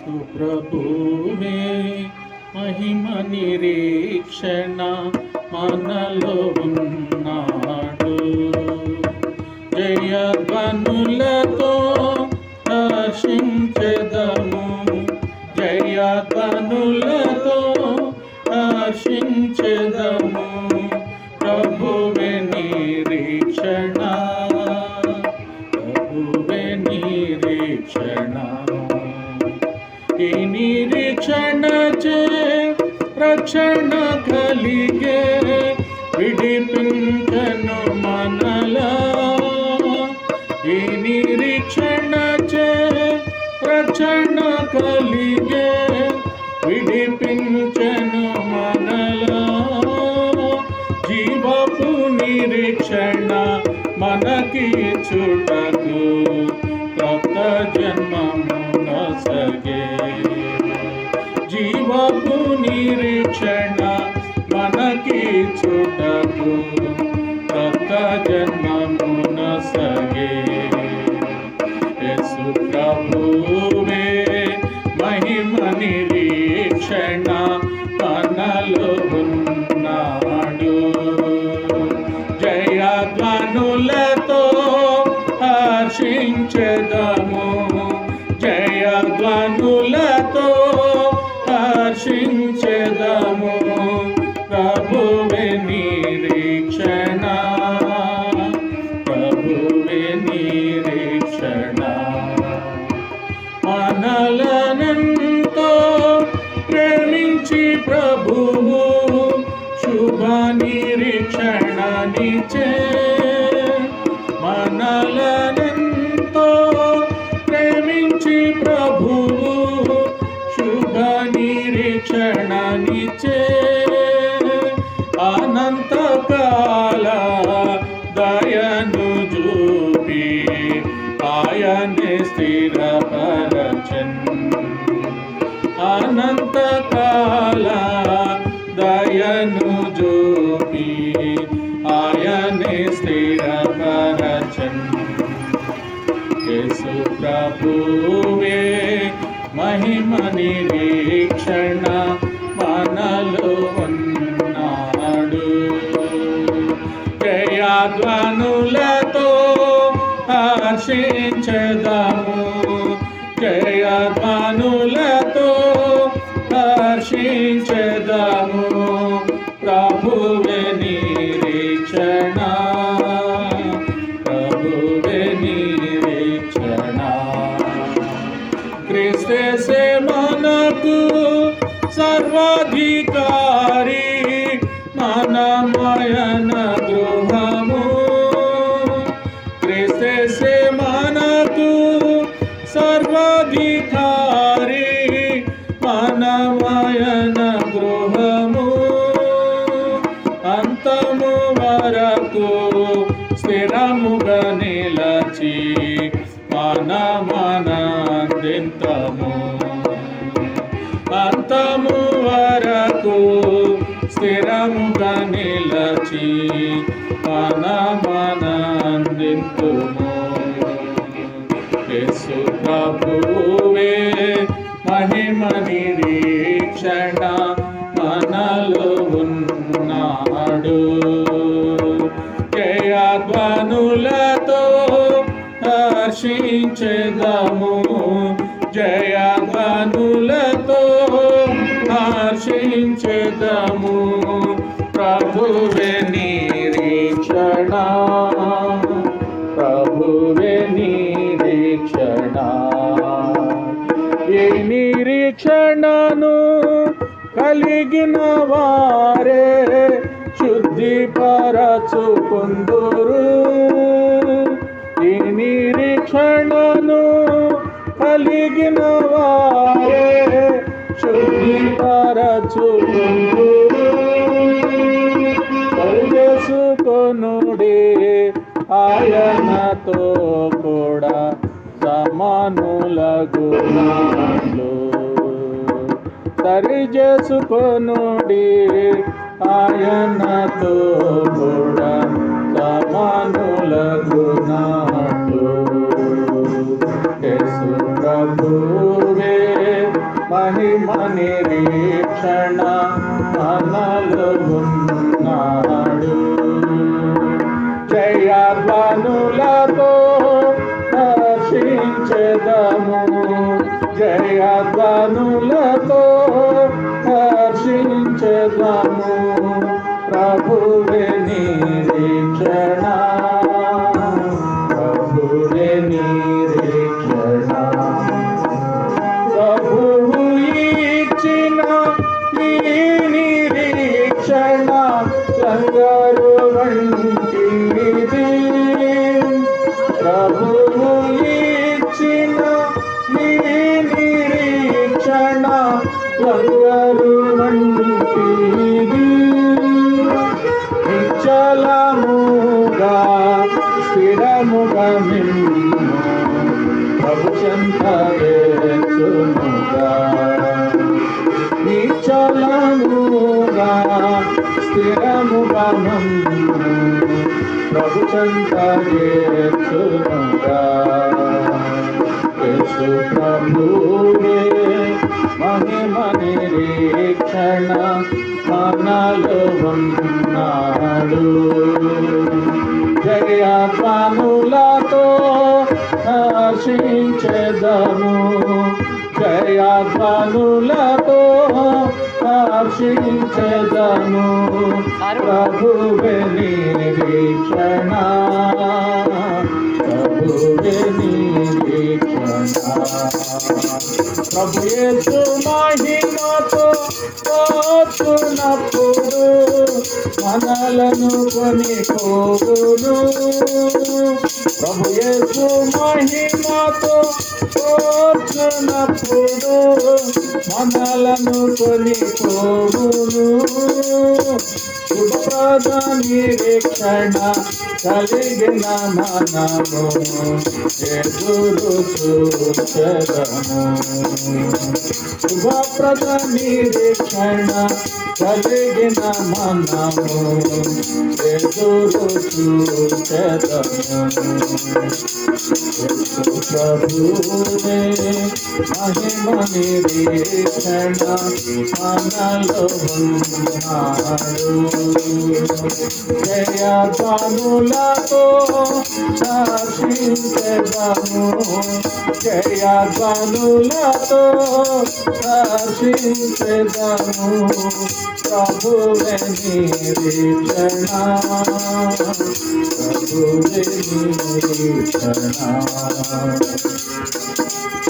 సుప్రభువే మహిమ నిరీక్షణ మనలో ఉన్నాడు. జయధ్వనులతో హర్షించెదము జయధ్వనులతో హర్షించెదము ప్రభువే నిరీక్షణ. ప్రభువే నిరీక్షణ. ఈ నిరీక్షణ చే రక్షణ కలిగే విడిపించను మనలా. ఈ నిరీక్షణ చే రక్షణ కలిగే విడిపించను మనలా. జీవపు నిరీక్షణ మనకి చుటకు కొత్త జన్మమున సగే మనకి చుటకు కొత్త జన్మమున సగే. యేసు ప్రభువే మహిమ నిరీక్షణ మనలో ఉన్నాడు. జయధ్వనులతో హర్షించదము. ప్రభువు శుభ నిరీక్షణనిచే మనలనంతో ప్రేమించి ప్రభువు శుభ నిరీక్షణనిచే అనంతకాల దయను చూపి ఆయనే స్థిరపరచన్. అనంతకాల దయను జోపి ఆయనే స్థిరపరచన్ యేసు ప్రభువే మహిమ నిరీక్షణ మనలో ఉన్నాడు జయాధ్వనులతో హర్షించదము జయాధ్వ कृष्ण से मनकु सर्वाधिकारी मनमयना మనందింతము అంతము వరకు స్థిరముగా నిలచి మన మనందింతుము యేసు ప్రభువే మహిమ నిరీక్షణ జయధ్వనులతో హర్షించదము. ప్రభువే నిరీక్షణ. ప్రభువే నిరీక్షణ. ఏ నిరీక్షణను కలిగిన వారే శుద్ధిపరచుకుందురు ఈ నిరీక్షణ కలిగిన వారే శుద్ధిపరచుకుందురు చేసుకొనుడే ఆయనతో కూడా సమానులగునాలు సరి చేసుకొనుడి ఆయనతో కూడా సమానులగునాలు యేసు ప్రభువే మహిమ నిరీక్షణ మనలో ఉన్నాడు. జయాధ్వనులతో హర్షించదము జయాధ్వనులతో బంగారు వంటిది నిశ్చలముగా స్థిరముగా నిన్ను ప్రభు చెంతేచునుగా నిశ్చలముగా స్థిరముగా నన్ను ప్రభు చెంతేచునుగా యేసు మహిమ నిరీక్షణ మనలో ఉన్నాడు జయాత్మనులతో హర్షించెదము. జయాత్మనులతో హర్షించెదము. ప్రభువే నిరీక్షణ ప్రభువే నిరీక్షణ ప్రభు యేసు మహిమతో పోతున్నప్పుడు మనలను కొని పోగును ప్రభు యేసు మహిమతో పోతున్నప్పుడు మనలను కొని పోగును శుభ్రద నిరీక్షణ కలిగిన మనము ఎదురు చూచదము. శుభప్రద నిరీక్షణ కలిగిన మనము ఎదురు చూచదము. ప్రభు మహిమ నిరీక్షణ మనలో ఉన్నాడు జయధ్వనులతో హర్షించదము జయధ్వనులతో హర్షించదము ప్రభువే నిరీక్షణ ప్రభువే నిరీక్షణ Thank you.